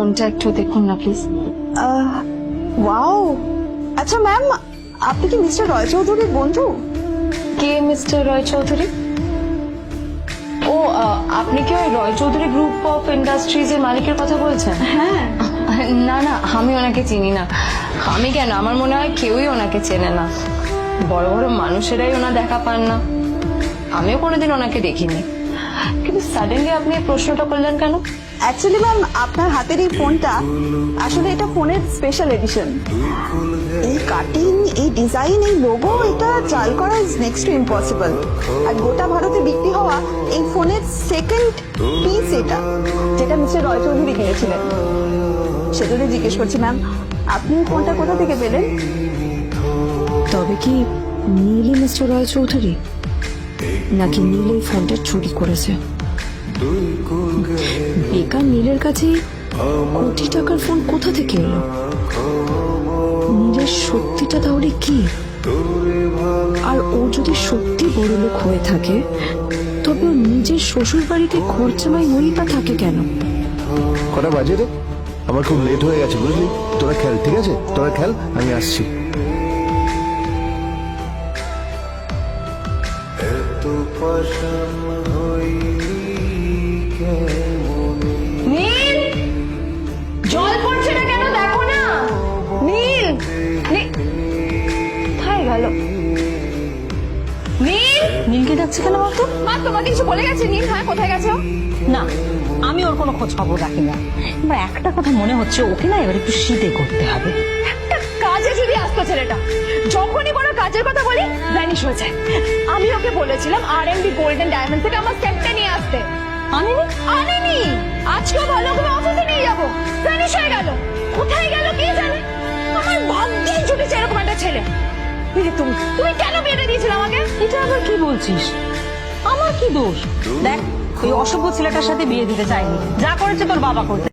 ফোনটা একটু দেখুন না প্লিজ ওয়াও আচ্ছা ম্যাম আপনি কি মিস্টার রয় চৌধুরীর বন্ধু? কে মিস্টার রয় চৌধুরী? ও আপনি কি ওই Roy Chowdhury group of industries এর মালিকের কথা বলছেন? হ্যাঁ। না না আমি ওনাকে চিনি না। আমি কেন? আমার মনে হয় কেউই ওনাকে চেনে না। বড় বড় মানুষেরাই ওনা দেখা পান না। আমিও কোনোদিন ওনাকে দেখিনি। কিন্তু সাডেনলি আপনি এই প্রশ্নটা করলেন কেন? অ্যাকচুয়ালি ম্যাম আপনার হাতের এই ফোনটা আসলে এটা ফোনের স্পেশাল এডিশন এই কাটিং এই ডিজাইন এই লোগো এটা চাল করা ইজ নেক্সট টু ইম্পসিবল আর গোটা ভারতে বিক্রি হওয়া এই ফোনের সেকেন্ড পিস এটা যেটা মিস্টার রয় চৌধুরী কিনেছিলেন। সেজন্য জিজ্ঞেস করছি ম্যাম আপনি এই ফোনটা কোথা থেকে পেলেন? তবে কি নীলই মিস্টার রয় চৌধুরী? নাকি নীল এই ফোনটা চুরি করেছে? বেকার নীলের কাছে কোটি টাকার ফোন কোথা থেকে এলো? নীলের সত্যিটা তাহলে কি? আর ও যদি সত্যি বড় লোক হয়ে থাকে, তবে ও নিজের শ্বশুর বাড়িতে খরচামাই হয়েই থাকে কেন? কটা বাজে রে? আমার খুব লেট হয়ে গেছে, বুঝলি? তোরা খেল, ঠিক আছে? তোরা খেল, আমি আসছি। নীল! জল পড়ছে না কেন? দেখো না! নীল! বলতো? বলে গেছে। নীল হ্যাঁ কোথায় গেছে? না, আমি ওর কোনো খোঁজ খবর রাখি না। এবার একটা কথা মনে হচ্ছে, ওকে না এবার একটু শীতে করতে হবে। কাজে যদি আসতো ছেলেটা যখনই কোনো কাজের কথা বলি ভ্যানিশ হয়ে যায়। আমি ওকে বলেছিলাম R M B golden diamond থেকে আমার সেটটা নিয়ে আসতে। আনেনি? আনেনি। আজকেও ভালো করে অফিসে নিয়ে যাব। ভ্যানিশ হয়ে গেল। কোথায় গেল কে জানে? আমার ভাগ্যেই জুটেছে এরকম একটা ছেলে। তুমি তুমি কেন বিয়েটা দিয়েছিলে আমাকে? এটা আবার কি বলছিস? আমার কি দোষ? দেখ ওই অসভ্য ছেলেটার সাথে বিয়ে দিতে চাইনি। যা করেছে তোর বাবা করতে।